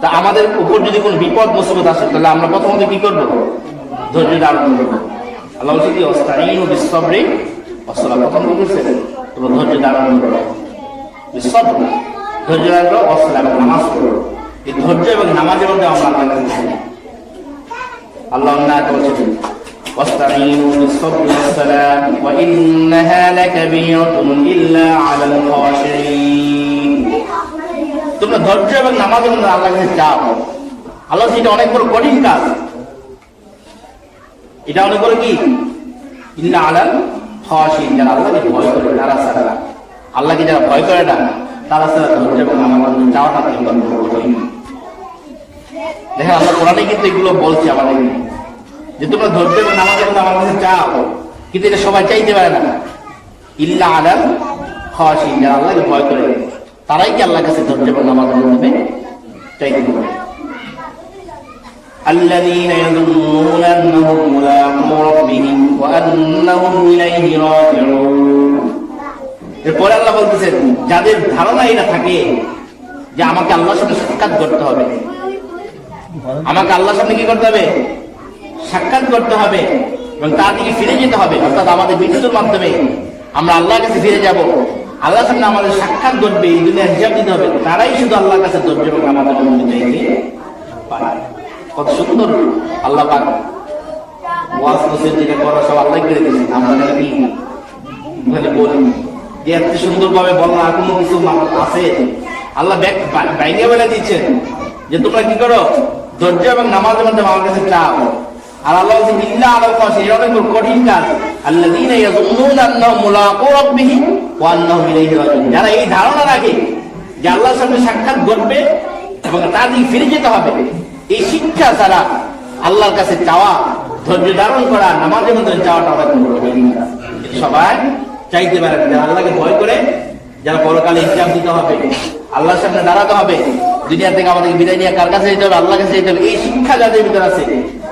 তা আমাদের উপর যদি কোনো বিপদ মুসিবত আসে তাহলে আমরা প্রথমত কি করব ধৈর্য ধারণ করব আল্লাহ বলছে কি অস্তাইন ও বিশ্বরে অসলা প্রথম বলতেছে তোমরা ধৈর্য ধারণ করো বিশ্বর ধৈর্য ধারণ করো অসলা এবং নামাজ পড়ো এই ধৈর্য এবং নামাজের মধ্যে আমরা আল্লাহ কাছে চাই। আল্লাহ না বলছেন واستعينوا بالصبر والصلاة وإنها لكبيرة إلا على الخاشعين তোমরা ধৈর্য এবং নামাজের মধ্যে আল্লাহ চাও আল্লাহ এটা অনেক বড় কঠিন কাজ। এটা অনেক বড় কি? ইল্লা আলাল যারা আল্লাহকে ভয় করে, তারা ছাড়া আল্লাহকে যারা ভয় করে না, তারা ছাড়া ধৈর্য এবং নামাজের মধ্যে চাওয়াটা অত্যন্ত কঠিন। দেখেন আল্লাহ কোরআনে কিন্তু এগুলো বলছে আমাদের। যে তোমরা ধৈর্য এবং নামাজের মধ্যে আমার কাছে চাও, কিন্তু এটা সবাই চাইতে পারে না। ইল্লা আলাল খাশিন যারা আল্লাহকে ভয় করে। তারাই কি আল্লাহর কাছে ধৈর্য এবং নামাজের মধ্যে চাইতে পারে الذين يظنون أنهم ملاقو ربهم وأنهم إليه راجعون এরপরে আল্লাহ বলতেছেন যাদের ধারণা এটা থাকে যে আমাকে আল্লাহর সাথে সাক্ষাৎ করতে হবে আমাকে আল্লাহর সামনে কি করতে হবে সাক্ষাৎ করতে হবে এবং তার দিকে ফিরে যেতে হবে অর্থাৎ আমাদের মৃত্যুর মাধ্যমে আমরা আল্লাহর কাছে ফিরে যাব আল্লাহর সামনে আমাদের সাক্ষাৎ ঘটবে এই দুনিয়ার হিসাব দিতে হবে। তারাই শুধু আল্লাহর কাছে ধৈর্য এবং আমাদের মধ্যে চাইতে কত সুন্দর। আল্লাহ পাক ওয়াজ নসিহত যেটা করা সব আল্লাহ করে দিয়েছেন আমরা নাকি ওখানে বলি যে এত সুন্দরভাবে বলা আর কোনো কিছু আছে? আল্লাহ ব্যাগ বাইরে বেলা দিচ্ছেন যে তোমরা কি করো? ধৈর্য এবং নামাজের মধ্যে আমার কাছে চাও। আর আল্লাহ বলছেন ইল্লা আলাল খাশি এটা অনেক কঠিন কাজ। আল্লাযীনা ইয়াযুন্নুনা আন্নাহুম মুলাকু রাব্বিহিম ওয়া আন্নাহুম যারা এই ধারণা রাখে যে আল্লাহর সামনে সাক্ষাৎ ঘটবে এবং তার দিকে ফিরে যেতে হবে, এই শিক্ষা ছাড়া আল্লাহর কাছে চাওয়া, ধৈর্য ধারণ করা, নামাজের মধ্যে চাওয়াটা অনেক। সবাই চাইতে পারে আল্লাহকে ভয় করে, যারা পরকালে হিসাব দিতে হবে। আল্লাহর সামনে দাঁড়াতে হবে। দুনিয়া থেকে আমাদেরকে বিদায় নিয়ে কার কাছে যেতে হবে? আল্লাহর কাছে যেতে হবে। এই শিক্ষা যাদের ভিতরে আছে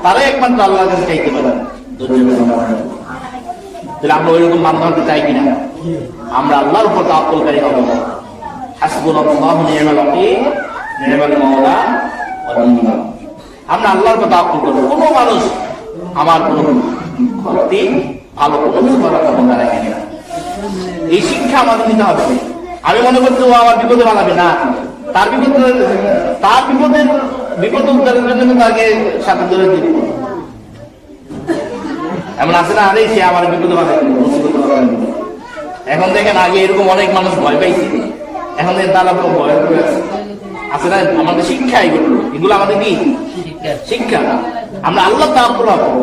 তারাই একমাত্র আল্লাহর কাছে চাইতে পারে। তাহলে আমরা ওইরকম মাধ্যম হতে চাই কিনা? আমরা আল্লাহর উপর তাওয়াক্কুলকারী হব। হাসবুনাল্লাহু নি'মাল ওয়াকিল নি'মাল মাওলা আমরা আল্লাহর উপর তাওয়াক্কুল করব। কোনো মানুষ আমার কোনো ক্ষতি, ভালো কোনো করার ক্ষমতা রাখে না। এই শিক্ষা আমাদের নিতে হবে। আমি মনে করছি ও আমার বিপদে বানাবে না। তার বিপদে তার বিপদে বিপদ উদ্ধারের জন্য তাকে সাথে ধরে দিব। এমন আছে না আরে সে আমার বিপদে বানাবে এখন দেখেন আগে এরকম অনেক মানুষ ভয় পাইছে। এখন তারা ভয় আছে। আছে না আমাদের শিক্ষা এগুলো। এগুলো আমাদের কি? শিক্ষা। আমরা আল্লাহ হব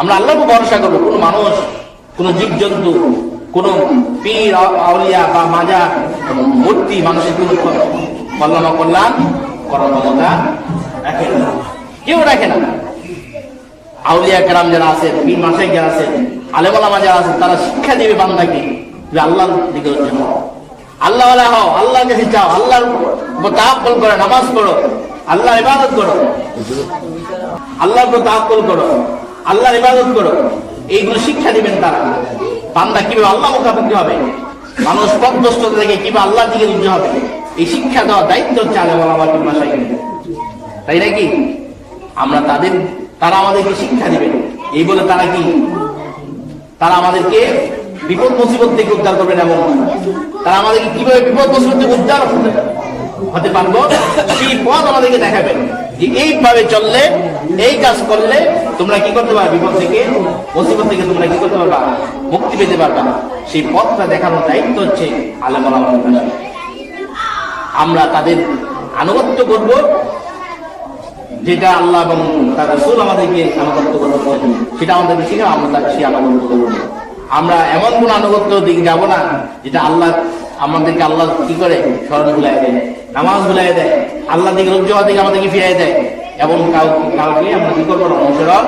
আমরা আল্লাহকে ভরসা করব। কোনো মানুষ কোনো জীবজন্তু কোনো পীর, আউলিয়া বা মাজা মূর্তি মানুষের কোনো কল্যাণ কল্যাণ করার রাখে না। কেউ রাখে না। আউলিয়া কেরাম যারা আছে, পীর মাসাই যারা আছে, আলেমালামা যারা আছে, তারা শিক্ষা দিবে বান্দাকে যে আল্লাহর দিকে হচ্ছে আল্লাহ হও আল্লাহর কাছে চাও আল্লাহর তাহাক্কুল করো, নামাজ পড়ো আল্লাহ ইবাদত করো। আল্লাহর তাহাক্কুল করো, আল্লাহর ইবাদত করো। এইগুলো শিক্ষা দিবেন তারা। বান্দা কীভাবে আল্লাহ মুখাপেক্ষি হবে? মানুষ পথভ্রষ্টতা থেকে কীভাবে আল্লাহর দিকে রুজু হবে? এই শিক্ষা দেওয়ার দায়িত্ব হচ্ছে আলেমালামা পীর মাসাই তাই নাকি? আমরা তাদের, তারা আমাদেরকে শিক্ষা দিবে। এই বলে তারা কি? তারা আমাদেরকে বিপদ মুসিবত থেকে উদ্ধার করবেন এমন তারা আমাদেরকে কীভাবে বিপদ মুসিবত থেকে উদ্ধার হতে পারব? সেই পথ আমাদেরকে দেখাবেন। এইভাবে চললে, এই কাজ করলে তোমরা কি করতে পারবে? বিপদ থেকে, মুসিবত থেকে তোমরা কি করতে পারবা? মুক্তি পেতে পারবা সেই পথটা দেখানোর দায়িত্ব হচ্ছে আলম আমরা তাদের আনুগত্য করব, যেটা আল্লাহ এবং তার রসুল আমাদেরকে আনুগত্য করতে সেটা আমাদের শিখে আমরা তার সেই আনুগত্য করব। আমরা এমন কোন আনুগত্য দিকে যাব না, যেটা আল্লাহ আমাদেরকে আল্লাহ কি করে? স্মরণ ভুলাই দেয় নামাজ ভুলাই দেয়, আল্লাহ দিকে রোজ দিকে আমাদেরকে ফিরাই দেয়। এবং কাউকে কাউকে আমরা কি করব অনুসরণ